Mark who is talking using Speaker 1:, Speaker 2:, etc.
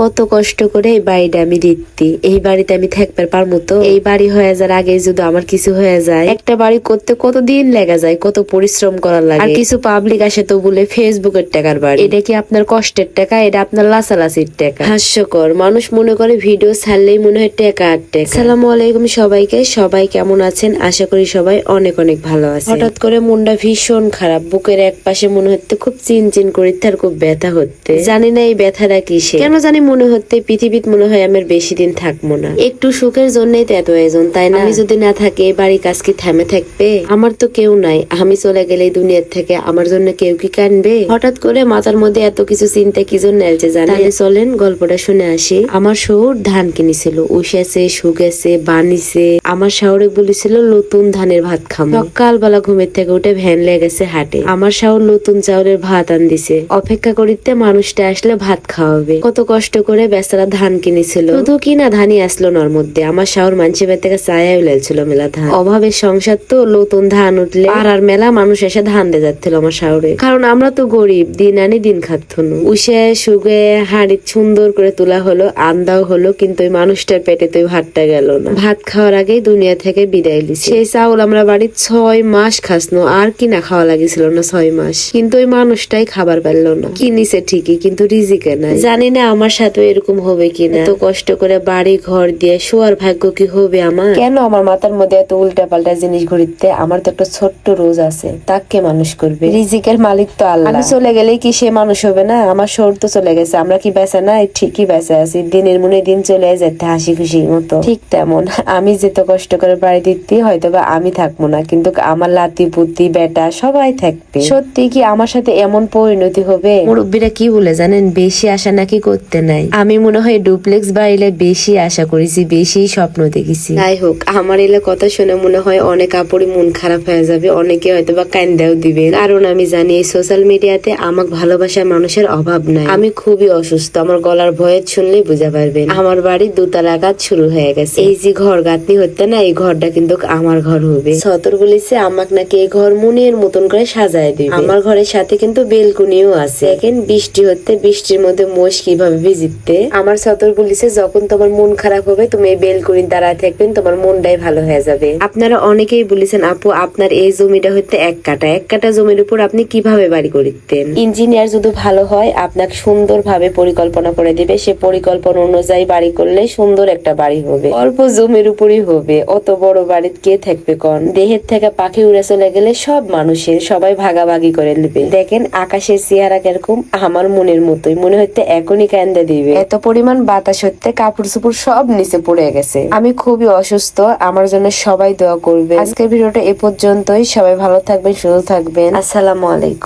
Speaker 1: কত কষ্ট করে এই বাড়িটা আমি দিচ্ছি। এই বাড়িতে আমি থাকতে পারব তো? এই বাড়ি হয়ে যাওয়ার আগে যদি আমার কিছু হয়ে যায়, একটা বাড়ি করতে কত দিন লেগে যায়, কত পরিশ্রম করার লাগে। আর কিছু পাবলিক আসে তো বলে ফেসবুকের টাকার বাড়ি। এটা কি আপনার কষ্টের টাকা? এটা আপনার লাসালাসির টাকা। হাস্যকর। মানুষ মনে করে ভিডিও ছাড়লেই মনে হয় টাকা আর টাকা। সালামু আলাইকুম সবাইকে। সবাই কেমন আছেন? আশা করি সবাই অনেক অনেক ভালো আছে হঠাৎ করে মনটা ভীষণ খারাপ। বুকের এক পাশে মনে হচ্ছে খুব চিন চিন করিতে আর খুব ব্যথা হচ্ছে। জানি না এই ব্যথাটা কিসে কেন জানি মনে হচ্ছে পৃথিবীত মনে হয় আমার বেশি দিন থাকব না। একটু সুখের জন্যই তো এত আয়োজন তাই না? আমি যদি না থাকে বাড়ি কাজ কি থেমে থাকবে? আমার তো কেউ নাই আমি চলে গেলে দুনিয়ার থেকে আমার জন্য কেউ কি কানবে হঠাৎ করে মাথার মধ্যে এত কিছু চিন্তা কি জন্য এলছে জানেন? চলেন গল্পটা শুনে আসি। আমার শহর ধান কিনেছিল উষেছে শুকেছে বানিছে আমার শাহরে বলেছিল নতুন ধানের ভাত খাব সকালবেলা ঘুমের থেকে উঠে ভ্যান লেগেছে হাটে। আমার শাহর নতুন চাউলের ভাত আন দিছে অপেক্ষা করিতে মানুষটা আসলে ভাত খাওয়াবে। কত কষ্ট করে বেচারা ধান কিনেছিল। শুধু কিনা ধানই আসলো নর মধ্যে। আমার শাহর বের থেকে চায়া মেলা ধান। অভাবের সংসার তো, নতুন ধান উঠলে আর আর মেলা মানুষ এসে ধান দিয়ে যাচ্ছিল আমার শাহরে কারণ আমরা তো গরিব, দিন আনি দিন খাচ্ছনু উষে, সুগে, হাড়ি সুন্দর করে তোলা হলো, আন্দাও হলো, কিন্তু ওই মানুষটার পেটে তো ভাতটা গেল না। ভাত খাওয়ার আগেই দুনিয়া থেকে বিদায় দিছে সেই চাউল আমরা বাড়ির ছয় মাস খাসনো, আর কি না খাওয়া লাগিছিল না ছয় মাস। কিন্তু ওই মানুষটাই খাবার পেল না। কিনিছে ঠিকই, কিন্তু রিজিকে নাই। জানি না আমার এরকম হবে কিনা? এত কষ্ট করে বাড়ি ঘর দিয়ে শোয়ার ভাগ্য কি হবে আমার? কেন আমার মাথার মধ্যে এত উল্টা পাল্টা জিনিস ঘুরিতে? আমার তো একটা ছোট্ট রোজ আছে তাকে মানুষ করবে। রিজিকের মালিক তো আল্লাহ। আমি চলে গেলেই কি সে মানুষ হবে না? আমার শোর তো চলে গেছে আমরা কি বেঁচে না ঠিকই বেঁচে আছি দিনের মনে দিন চলে যেতে হাসি খুশি মতো। ঠিক তেমন। আমি যেত কষ্ট করে বাড়ি দিতে হয়তো বা আমি থাকব না কিন্তু আমার লাতি পুতি বেটা সবাই থাকবে। সত্যি কি আমার সাথে এমন পরিণতি হবে? মুরব্বীরা কি বলে জানেন বেশি আশা নাকি করতে নাই। আমি মনে হয় ডুপ্লেক্স বাড়িলে বেশি আশা করেছি বেশি স্বপ্ন দেখেছি। যাই হোক আমার এলে কথা শুনে মনে হয় অনেক আপুরি মন খারাপ হয়ে যাবে অনেকে হয়তো বা কান্দাও দিবে। কারণ আমি জানি এই সোশ্যাল মিডিয়াতে আমাকে ভালোবাসার মানুষের অভাব নাই। আমি খুবই অসুস্থ আমার গলার ভয়ের শুনলেই বুঝা পারবেন। আমার বাড়ি দুতলা কাজ শুরু হয়ে গেছে। এই যে ঘর গাঁথনি হচ্ছে না এই ঘরটা কিন্তু আমার ঘর হবে। সতর বলেছে আমাকে নাকি এই ঘর মনের মতন করে সাজায় দিবে। আমার ঘরের সাথে কিন্তু বেলকুনিও আছে। দেখেন বৃষ্টি হতে বৃষ্টির মধ্যে মোষ কীভাবে ভিজিতে আমার সতর বলেছে যখন তোমার মন খারাপ হবে, তুমি এই বেলকুনির দাঁড়ায় থাকবেন, তোমার মনটাই ভালো হয়ে যাবে। আপনারা অনেকেই বলেছেন, আপু, আপনার এই জমিটা হচ্ছে এক কাটা এক কাটা জমির উপর আপনি কীভাবে বাড়ি করিতেন? ইঞ্জিনিয়ার যদি ভালো হয়, আপনাকে সুন্দরভাবে পরিকল্পনা করে দিবে। সে পরিকল্পনা অনুযায়ী বাড়ি করলে সুন্দর একটা বাড়ি হবে। অল্প জমির উপরই হবে। অত বড় বাড়িতে কে থাকবে কন? দেহের থেকে পাখি উড়ে চলে গেলে সব মানুষের, সবাই ভাগাভাগি করে নেবে। দেখেন, আকাশের চেহারা কীরকম, আমার মনের মতোই। মনে হচ্ছে এখনই কান্দে দিবে। এত পরিমাণ বাতাস হতে কাপড় চোপড় সব নিচে পড়ে গেছে। আমি খুবই অসুস্থ, আমার জন্য সবাই দোয়া করবে আজকের ভিডিওটা এ পর্যন্তই। সবাই ভালো থাকবেন, সুস্থ থাকবেন। আসসালামু আলাইকুম।